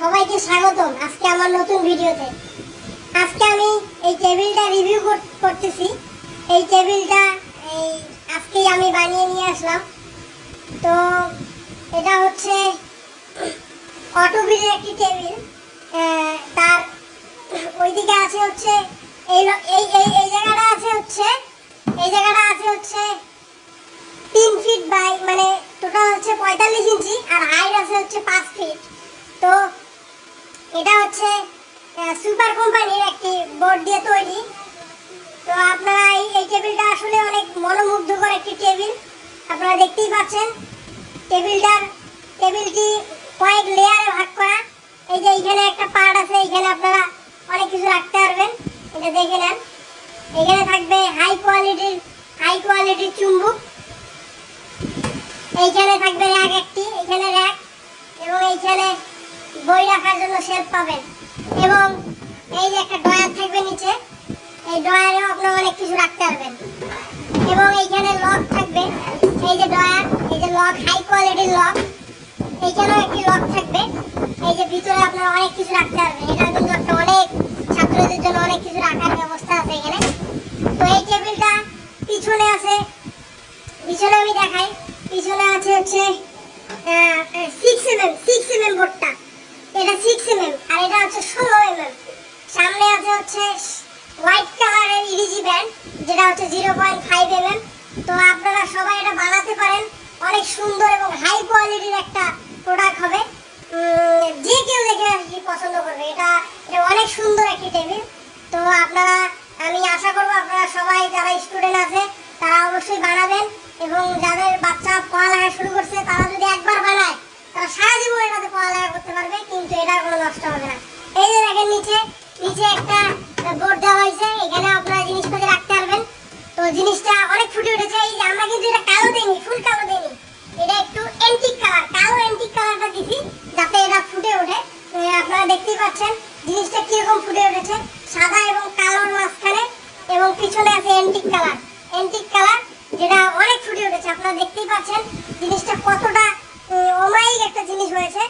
সবাইকে স্বাগতম আজকে আমার নতুন ভিডিওতে। আজকে আমি এই টেবিলটা রিভিউ করতেছি। এই টেবিলটা এই আজকেই আমি বানিয়ে নিয়ে আসলাম। তো এটা হচ্ছে অটোবিলের একটি টেবিল। তার ওইদিকে আছে হচ্ছে এই এই এই জায়গাটা আছে হচ্ছে, এই জায়গাটা আছে হচ্ছে তিন ফিট বাই মানে টোটাল হচ্ছে পঁয়তাল্লিশ ইঞ্চি আর হাইট আছে হচ্ছে পাঁচ ফিট সুপার কোম্পানির একটি বোর্ড দিয়ে তৈরি। তো আপনারা এই টেবিলটা আসলে অনেক মনোমুগ্ধকর একটি টেবিল। আপনারা দেখতেই পাচ্ছেন, টেবিলটার, টেবিলটি কয়েক লেয়ারে ভাগ করা। এই যে এইখানে একটা পার্ট আছে, এইখানে আপনারা অনেক কিছু রাখতে পারবেন। এটা দেখে নেন। এখানে থাকবে হাই কোয়ালিটির হাই কোয়ালিটির চুম্বুক। এইখানে থাকবে বই রাখার জন্য শেলফ পাবেন। এবং এই যে একটা ডয়ার থাকবে নিচে, এই ডয়ারেও আপনি অনেক কিছু রাখতে পারবেন। এবং এইখানে লক থাকবে। এই যে ডয়ার এই যে লক হাই কোয়ালিটির লক এইখানেও একটি লক থাকবে। এই যে ভিতরে আপনারা অনেক কিছু রাখতে পারবেন। এটা কিন্তু একটা অনেক ছাত্রদের জন্য অনেক কিছু রাখার ব্যবস্থা আছে এখানে। তো এই টেবিলটা পিছনে আছে। পিছনে আমি দেখাই। পিছনে আছে হচ্ছে সিক্স এম সিক্স এম বোর্ডটা। এটা সিক্স এম এম আর এটা হচ্ছে ষোলো এম এম সামনে আছে হচ্ছে হোয়াইট কালারের ইডিজি ব্যান্ড যেটা হচ্ছে zero point five M M তো আপনারা সবাই এটা বানাতে পারেন। অনেক সুন্দর এবং হাই কোয়ালিটির একটা প্রোডাক্ট হবে। যে কেউ দেখে কি পছন্দ করবে। এটা এটা অনেক সুন্দর একটি টেবিল তো আপনারা, আমি আশা করব আপনারা সবাই যারা স্টুডেন্ট আছে, তারা অবশ্যই বানাবেন এবং কিন্তু এটা কোনো নষ্ট হবে না। এই যে দেখেন নিচে নিচে একটা বোর্ড দেওয়া হয়েছে, এখানে আপনারা জিনিসপাতি রাখতে পারবেন। তো জিনিসটা অনেক ফুটে উঠেছে, এই যে আমরা কিন্তু এটা কালো দেইনি, ফুল কালো দেইনি। এটা একটু অ্যান্টিক কালার কালো অ্যান্টিক কালারটা দিছি, যাতে এটা ফুটে ওঠে। আপনারা দেখতেই পাচ্ছেন, জিনিসটা কীরকম ফুটে উঠেছে, সাদা এবং কালোর মাঝখানে এবং পিছনে আছে অ্যান্টিক কালার অ্যান্টিক কালার যেটা অনেক ফুটে উঠেছে, আপনারা দেখতেই পাচ্ছেন, জিনিসটা কতটা অমায়িক একটা জিনিস হয়েছে।